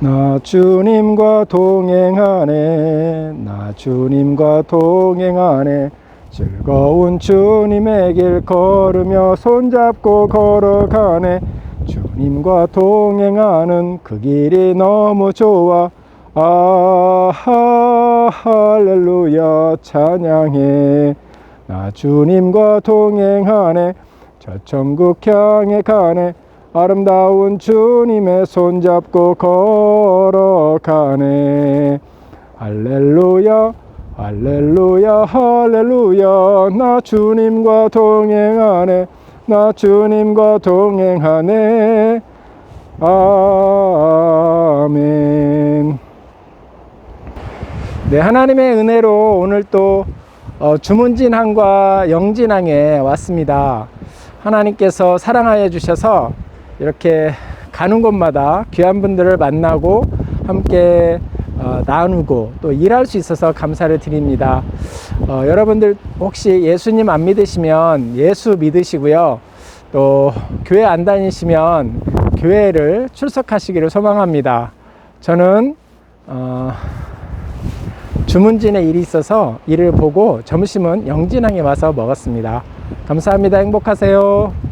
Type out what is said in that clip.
나 주님과 동행하네. 나 주님과 동행하네. 즐거운 주님의 길 걸으며 손잡고 걸어가네. 주님과 동행하는 그 길이 너무 좋아. 아하 할렐루야 찬양해. 나 주님과 동행하네. 저 천국 향해 가네 아름다운 주님의 손잡고 걸어가네. 할렐루야 할렐루야 할렐루야. 나 주님과 동행하네. 나 주님과 동행하네. 아멘. 네 하나님의 은혜로 오늘 또 어, 주문진항과 영진항에 왔습니다. 하나님께서 사랑하여 주셔서 이렇게 가는 곳마다 귀한 분들을 만나고 함께 어, 나누고 또 일할 수 있어서 감사를 드립니다. 어, 여러분들 혹시 예수님 안 믿으시면 예수 믿으시고요. 또 교회 안 다니시면 교회를 출석하시기를 소망합니다. 저는 어, 주문진에 일이 있어서 일을 보고 점심은 영진항에 와서 먹었습니다. 감사합니다. 행복하세요.